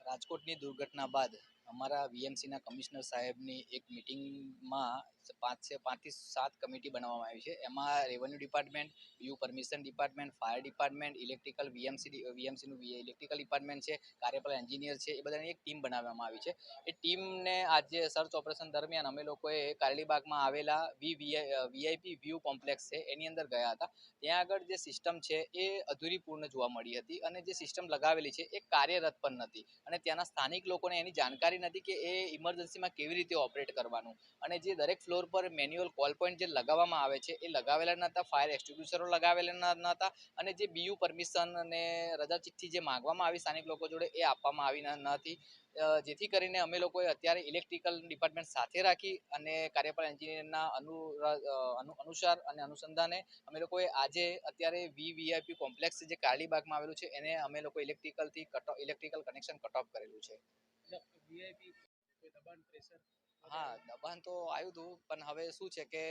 રાજકોટની દુર્ઘટના બાદ અમારા વીએમસીના કમિશનર સાહેબની એક મિટિંગમાં પાંચ છે પાંચથી સાત કમિટી બનાવવામાં આવી છે. એમાં revenue department BU permission department fire department electrical VMC વીએમસીનું electrical department છે, કાર્યપાલક એન્જિનિયર છે, એ બધાની એક ટીમ બનાવવામાં આવી છે. એ ટીમને આજે સર્ચ ઓપરેશન દરમિયાન અમે લોકોએ કારલીબાગમાં આવેલા વી વીઆઈપી વ્યૂ કોમ્પ્લેક્સ છે, એની અંદર ગયા હતા. ત્યાં આગળ જે સિસ્ટમ છે, એ અધૂરી પૂર્ણ જોવા મળી હતી અને જે સિસ્ટમ લગાવેલી છે, એ કાર્યરત પણ નથી. અને ત્યાંના સ્થાનિક લોકોને એની જાણકારી નથી કે એ ઇમરજન્સીમાં કેવી રીતે ઓપરેટ કરવાનું. અને જે દરેક ફ્લોર પર મેન્યુઅલ કોલ પોઈન્ટ જે લગાવવામાં આવે છે, એ લગાવેલા નહોતા ફાયર એક્સ્ટિબ્યુશરો લગાવેલા નહોતા અને જે બીયુ પરમિશન અને રજા ચિઠ્ઠી જે માગવામાં આવી સ્થાનિક લોકો જોડે એ આપવામાં આવી નથી જેથી કરીને અમે લોકોએ અત્યારે ઇલેક્ટ્રિકલ ડિપાર્ટમેન્ટ સાથે રાખી અને કાર્યપાલ એન્જિનિયરના અનુ અનુસાર અને અનુસંધાને અમે લોકોએ આજે અત્યારે વી વીઆઈપી કોમ્પ્લેક્સ જે કારલીબાગમાં આવેલું છે, એને અમે લોકો ઇલેક્ટ્રિકલથી cut electrical connection cut off કરેલું છે. હા દબાણ તો આવ્યું હતું પણ હવે શું છે કે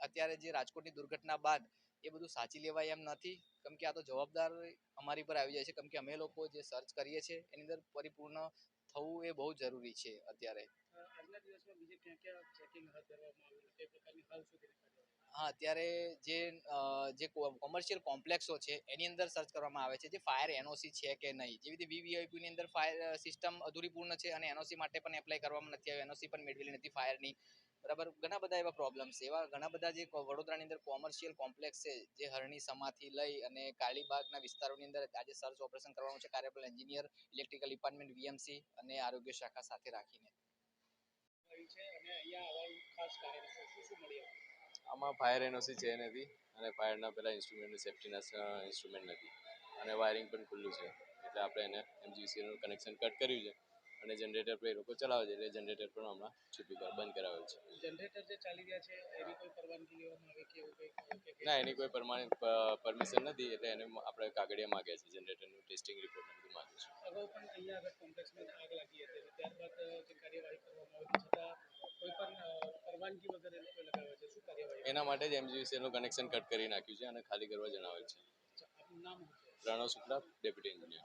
અત્યારે જે રાજકોટની દુર્ઘટના બાદ એ બધું સાચી લેવાય એમ નથી. કેમ કે આ તો જવાબદાર અમારી પર આવી જાય છે. કેમ કે અમે લોકો જે સર્ચ કરીએ છીએ એની અંદર પરિપૂર્ણ થવું એ બહુ જરૂરી છે અત્યારે. આજના દિવસમાં બીજે ક્યાં ક્યાં ચેકિંગ હાથ ધરવામાં આવેલું તે પ્રકારની હાલ સુધીની કાર્યવાહી હા, અત્યારે જે જે કોમર્શિયલ કોમ્પ્લેક્સો છે, એની અંદર સર્ચ કરવામાં આવે છે જે ફાયર એનઓસી છે કે નહીં. જેવી રીતે વીવીઆઈપીની અંદર ફાયર સિસ્ટમ અધૂરી પૂર્ણ છે અને એનઓસી માટે પણ એપ્લાય કરવામાં નથી આવ્યું. એનઓસી પણ મેળવેલી નથી ફાયરની બરાબર? ઘણા બધા એવા પ્રોબ્લેમ છે. એવા ઘણા બધા જે વડોદરાની અંદર કોમર્શિયલ કોમ્પ્લેક્સ છે જે હરણી સમાથી લઈ અને કાળીબાગના વિસ્તારોની અંદર આજે સર્ચ ઓપરેશન કરવાનું છે. કાર્યબલ એન્જિનિયર ઇલેક્ટ્રિકલ ડિપાર્ટમેન્ટ વીએમસી અને આરોગ્ય શાખા સાથે રાખીને. છે અને અહીંયા ખાસ કારણ શું શું મળી આવ્યું? આમાં ફાયર એનઓસી છે નથી અને ફાયરના પહેલાં ઇન્સ્ટ્રુમેન્ટ સેફ્ટીના ઇન્સ્ટ્રુમેન્ટ નથી. અને વાયરિંગ પણ ખુલ્લું છે. એટલે આપણે એને એમજીસીનું કનેક્શન કટ કર્યું છે. અને જનરેટર પર એ લોકો ચલાવે છે. એટલે જનરેટર પણ હમણાં છૂટી બંધ કરાવેલ છે. જનરેટર જે ચાલી રહ્યા છે એની કોઈ પરવાનગી લેવામાં આવે કે એવું કંઈ ના એની કોઈ પરમાનન્ટ પરમિશન નથી. એટલે એને આપણે કાગળિયા માગ્યા છે. જનરેટરનું ટેસ્ટિંગ રિપોર્ટ બધું માગ્યું છે. અગાઉ પણ અહીંયા આગળ કોમ્પ્લેક્સમાં આગ લાગી હતી. ત્યારબાદ જે કાર્યવાહી કરવામાં આવી છતાં કોઈ પણ પરવાનગી વગર એ લોકોએ લગાવ્યા છે એના માટે જ એમજીવીસીએલનું કનેક્શન કટ કરી નાખ્યું છે અને ખાલી કરવા જણાવેલ છે. Pranab Shukla deputy engineer